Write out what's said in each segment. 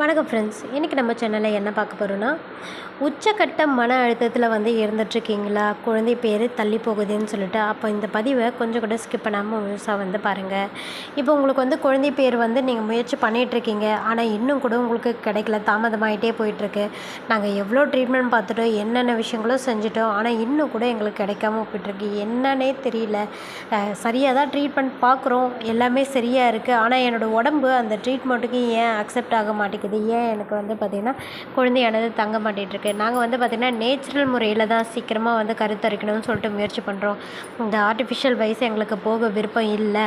வணக்கம் ஃப்ரெண்ட்ஸ் இன்றைக்கி நம்ம சேனலில் என்ன பார்க்க போகிறோன்னா உச்சக்கட்ட மன அழுத்தத்தில் வந்து இருந்துட்டுருக்கீங்களா? குழந்தை பேர் தள்ளி போகுதுன்னு சொல்லிட்டு. அப்போ இந்த பதிவை கொஞ்சம் கூட ஸ்கிப் பண்ணாமல் முழுசாக வந்து பாருங்கள் இப்போ உங்களுக்கு வந்து குழந்தை பேர் வந்து நீங்கள் முயற்சி பண்ணிகிட்ருக்கீங்க ஆனால் இன்னும் கூட உங்களுக்கு கிடைக்கல. தாமதமாகிட்டே போயிட்டுருக்கு. நாங்கள் எவ்வளோ ட்ரீட்மெண்ட் பார்த்துட்டோம் என்னென்ன விஷயங்களும் செஞ்சுட்டோம். ஆனால் இன்னும் கூட எங்களுக்கு கிடைக்காம போயிட்டுருக்கு. என்னன்னே தெரியல. சரியாக தான் ட்ரீட்மெண்ட் பார்க்குறோம். எல்லாமே சரியாக இருக்குது ஆனால் என்னோடய உடம்பு அந்த ட்ரீட்மெண்ட்டுக்கு ஏன் அக்செப்ட் ஆக மாட்டேங்குது? ஏன் எனக்கு வந்து பார்த்திங்கன்னா குழந்தையானது தங்க மாட்டேன்ருக்கு நாங்கள் வந்து பார்த்திங்கன்னா நேச்சுரல் முறையில் தான் சீக்கிரமாக வந்து கருத்தரிக்கணும்னு சொல்லிட்டு முயற்சி பண்ணுறோம் இந்த ஆர்டிஃபிஷியல் வயசு எங்களுக்கு போக விருப்பம் இல்லை.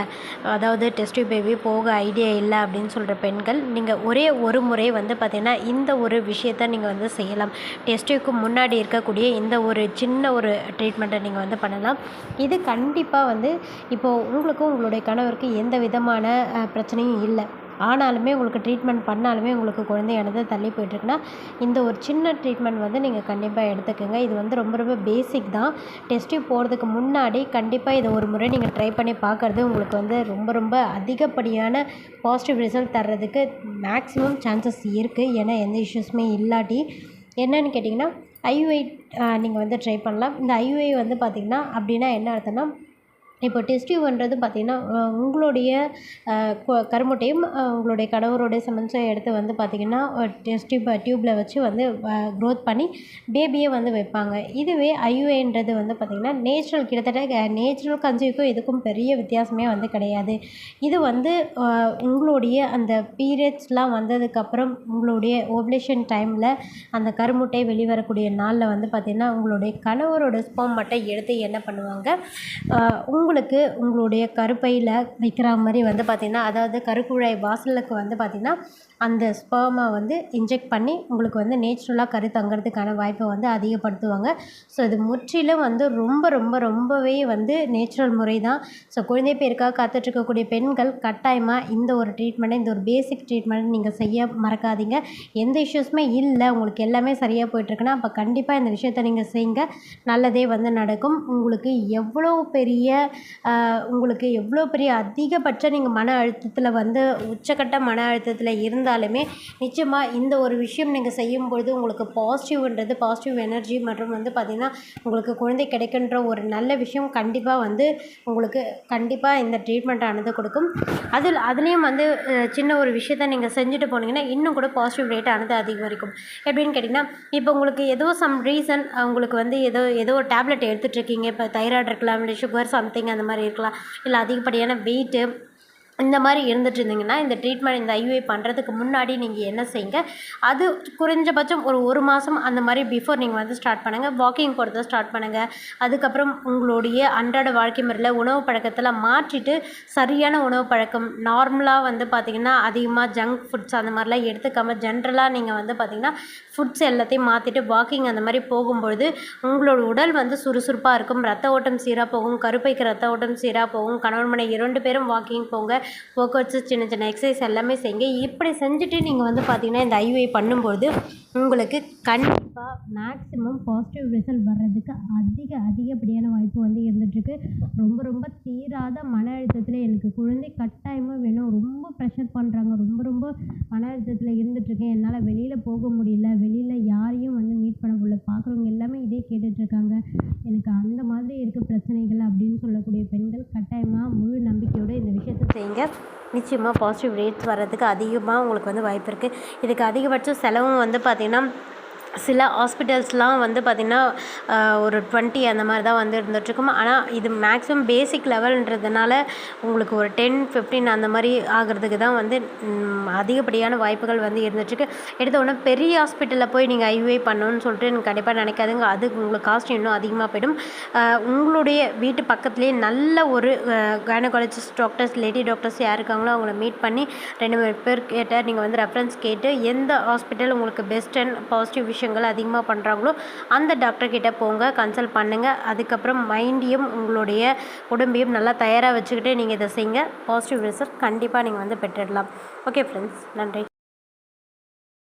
அதாவது டெஸ்டி பேபி போக ஐடியா இல்லை அப்படின்னு சொல்கிற பெண்கள் நீங்கள் ஒரே ஒரு முறை வந்து பார்த்திங்கன்னா இந்த ஒரு விஷயத்த நீங்கள் வந்து செய்யலாம். டெஸ்டிக்கு முன்னாடி இருக்கக்கூடிய இந்த ஒரு சின்ன ஒரு ட்ரீட்மெண்ட்டை நீங்கள் வந்து பண்ணலாம். இது கண்டிப்பாக வந்து இப்போது உங்களுக்கும் உங்களுடைய கணவருக்கு எந்த விதமான பிரச்சனையும் இல்லை. ஆனாலுமே உங்களுக்கு ட்ரீட்மெண்ட் பண்ணாலுமே உங்களுக்கு குழந்தையானது தள்ளி போயிட்டுருக்குன்னா இந்த ஒரு சின்ன ட்ரீட்மெண்ட் வந்து நீங்கள் கண்டிப்பாக எடுத்துக்கோங்க. இது வந்து ரொம்ப ரொம்ப பேசிக் தான். டெஸ்ட்டு போகிறதுக்கு முன்னாடி கண்டிப்பாக இதை ஒரு முறை நீங்கள் ட்ரை பண்ணி பார்க்குறது உங்களுக்கு வந்து ரொம்ப ரொம்ப அதிகப்படியான பாசிட்டிவ் ரிசல்ட் தர்றதுக்கு மேக்ஸிமம் சான்சஸ் இருக்குது ஏன்னா எந்த இஷ்யூஸுமே இல்லாட்டி. என்னன்னு கேட்டிங்கன்னா ஐயுஐ நீங்கள் வந்து ட்ரை பண்ணலாம். இந்த ஐயுஐ வந்து பார்த்திங்கன்னா அப்படின்னா என்ன அர்த்தம்னா இப்போ டெஸ்ட் டியூப்ன்றது பார்த்திங்கன்னா உங்களுடைய கருமுட்டையும் உங்களுடைய கணவருடைய சம்மந்தம் எடுத்து வந்து பார்த்திங்கன்னா டெஸ்ட் டியூப் டியூப்பில் வச்சு வந்து க்ரோத் பண்ணி பேபியை வந்து வைப்பாங்க. இதுவே ஐயுஏன்றது வந்து பார்த்திங்கன்னா நேச்சுரல் கிட்டத்தட்ட நேச்சுரல் கன்சீவ்க்கும் இதுக்கும் பெரிய வித்தியாசமே வந்து கிடையாது. இது வந்து உங்களுடைய அந்த பீரியட்ஸ்லாம் வந்ததுக்கப்புறம் உங்களுடைய ஓவலேஷன் டைமில் அந்த கருமுட்டை வெளிவரக்கூடிய நாளில் வந்து பார்த்திங்கன்னா உங்களுடைய கணவரோட ஸ்போம் மட்டும் எடுத்து என்ன பண்ணுவாங்க? உங்கள் உங்களுக்கு உங்களுடைய கருப்பையில் வைக்கிற மாதிரி வந்து பார்த்திங்கன்னா அதாவது கருக்குழாய் வாசலுக்கு வந்து பார்த்திங்கன்னா அந்த ஸ்பேமை வந்து இன்ஜெக்ட் பண்ணி உங்களுக்கு வந்து நேச்சுரலாக கரு தங்கிறதுக்கான வாய்ப்பை வந்து அதிகப்படுத்துவாங்க. ஸோ இது முற்றிலும் வந்து ரொம்ப ரொம்ப ரொம்பவே வந்து நேச்சுரல் முறை தான் ஸோ குழந்தை பேருக்காக காத்துட்ருக்கக்கூடிய பெண்கள் கட்டாயமாக இந்த ஒரு ட்ரீட்மெண்ட்டை இந்த ஒரு பேசிக் ட்ரீட்மெண்ட் நீங்கள் செய்ய மறக்காதீங்க. எந்த இஷ்யூஸுமே இல்லை உங்களுக்கு எல்லாமே சரியாக போயிட்டுருக்குன்னா அப்போ கண்டிப்பாக இந்த விஷயத்தை நீங்கள் செய்யுங்க நல்லதே வந்து நடக்கும். உங்களுக்கு எவ்வளோ பெரிய உங்களுக்கு எவ்வளோ பெரிய அதிகபட்ச நீங்கள் மன அழுத்தத்தில் வந்து உச்சக்கட்ட மன அழுத்தத்தில் இருந்தாலுமே நிச்சயமாக இந்த ஒரு விஷயம் நீங்கள் செய்யும்பொழுது உங்களுக்கு பாசிட்டிவ்ன்றது பாசிட்டிவ் எனர்ஜி மற்றும் வந்து பார்த்திங்கன்னா உங்களுக்கு குழந்தை கிடைக்கின்ற ஒரு நல்ல விஷயம் கண்டிப்பாக வந்து உங்களுக்கு கண்டிப்பாக இந்த ட்ரீட்மெண்ட் ஆனது கொடுக்கும். அதில் அதுலேயும் வந்து சின்ன ஒரு விஷயத்த நீங்கள் செஞ்சுட்டு போனீங்கன்னா இன்னும் கூட பாசிட்டிவ் ரேட் ஆனது அதிகரிக்கும். எப்படின்னு கேட்டிங்கன்னா இப்போ உங்களுக்கு ஏதோ சம் ரீசன் உங்களுக்கு வந்து ஏதோ ஏதோ ஒரு டேப்லெட் எடுத்துகிட்ருக்கீங்க இப்போ தைராய்டு இருக்கலாம் இல்லை சுகர் சம்திங் அந்த மாதிரி இருக்கலாம். இல்லை அதிகப்படியான வெயிட்டு இந்த மாதிரி இருந்துட்டு இருந்தீங்கன்னா இந்த ட்ரீட்மெண்ட் இந்த ஐயுஐ பண்ணுறதுக்கு முன்னாடி நீங்கள் என்ன செய்யுங்க? அது குறைஞ்சபட்சம் ஒரு ஒரு மாதம் அந்த மாதிரி பிஃபோர் நீங்கள் வந்து ஸ்டார்ட் பண்ணுங்கள் வாக்கிங் போகிறத ஸ்டார்ட் பண்ணுங்கள் அதுக்கப்புறம் உங்களுடைய அன்றாட வாழ்க்கை முறையில் உணவு பழக்கத்தில் மாற்றிட்டு சரியான உணவு பழக்கம் நார்மலாக வந்து பார்த்திங்கன்னா அதிகமாக ஜங்க் ஃபுட்ஸ் அந்த மாதிரிலாம் எடுத்துக்காம ஜென்ரலாக நீங்கள் வந்து பார்த்திங்கன்னா ஃபுட்ஸ் எல்லாத்தையும் மாற்றிட்டு வாக்கிங் அந்த மாதிரி போகும்பொழுது உங்களோட உடல் வந்து சுறுசுறுப்பாக இருக்கும். ரத்த ஓட்டம் சீராக போகும். கருப்பைக்கு ரத்த ஓட்டம் சீராக போகும். கணவன் மனை இரண்டு பேரும் வாக்கிங் போங்க. போக்குவரத்து சின்ன சின்ன எக்ஸசைஸ் எல்லாமே செய்யுங்க. இப்படி செஞ்சுட்டு நீங்கள் வந்து பார்த்தீங்கன்னா இந்த ஐயுஐ பண்ணும்போது உங்களுக்கு கண்டிப்பாக மேக்ஸிமம் பாசிட்டிவ் ரிசல்ட் வர்றதுக்கு அதிக அதிகப்படியான வாய்ப்பு வந்து இருந்துகிட்ருக்கு ரொம்ப ரொம்ப தீராத மன அழுத்தத்தில் எனக்கு குழந்தை கட்டாயமாக வேணும். ரொம்ப ப்ரெஷர் பண்ணுறாங்க ரொம்ப ரொம்ப மன அழுத்தத்தில் இருந்துகிட்ருக்கேன் என்னால் வெளியில் போக முடியல. வெளியில் யாரையும் வந்து மீட் பண்ண முடியல. பார்க்குறவங்க எல்லாமே இதே கேட்டுட்ருக்காங்க எனக்கு அந்த மாதிரி இருக்க பிரச்சனைகள் அப்படின்னு சொல்லக்கூடிய பெண்கள் கட்டாயமாக முழு விஷயத்தை செய்யுங்க. நிச்சயமாக பாசிட்டிவ் ரேட்ஸ் வர்றதுக்கு அதிகமாக உங்களுக்கு வந்து வாய்ப்பு இருக்குது இதுக்கு அதிகபட்ச செலவும் வந்து பார்த்திங்கன்னா சில ஹாஸ்பிட்டல்ஸ்லாம் வந்து பார்த்திங்கன்னா ஒரு டுவெண்ட்டி அந்த மாதிரி தான் வந்து இருந்துகிட்ருக்கும். ஆனால் இது மேக்ஸிமம் பேசிக் லெவல்ன்றதுனால உங்களுக்கு ஒரு டென் ஃபிஃப்டீன் அந்த மாதிரி ஆகிறதுக்கு தான் வந்து அதிகப்படியான வாய்ப்புகள் வந்து இருந்துகிட்ருக்கு. எடுத்த உடனே பெரிய ஹாஸ்பிட்டலில் போய் நீங்கள் ஐவிஐ பண்ணணும்னு சொல்லிட்டு எனக்கு கண்டிப்பாக நினைக்காதுங்க. அது உங்களுக்கு காஸ்ட் இன்னும் அதிகமாக போயிடும். உங்களுடைய வீட்டு பக்கத்துலேயே நல்ல ஒரு கைனகாலஜிஸ்ட் டாக்டர்ஸ் லேடி டாக்டர்ஸ் யார் இருக்காங்களோ அவங்கள மீட் பண்ணி ரெண்டு மூணு பேர் கேட்டால் நீங்கள் வந்து ரெஃபரன்ஸ் கேட்டு எந்த ஹாஸ்பிட்டல் உங்களுக்கு பெஸ்ட் அண்ட் பாசிட்டிவ் விஷயங்கள் அதிகமாக பண்ணுறாங்களோ அந்த டாக்டர் கிட்ட போங்க கன்சல்ட் பண்ணுங்கள் அதுக்கப்புறம் மைண்டையும் உங்களுடைய உடம்பையும் நல்லா தயாராக வச்சுக்கிட்டு நீங்கள் இதை செய்யுங்க. பாசிட்டிவ் ரிசல்ட் கண்டிப்பாக நீங்கள் வந்து பெற்றுடலாம். ஓகே ஃப்ரெண்ட்ஸ் நன்றி.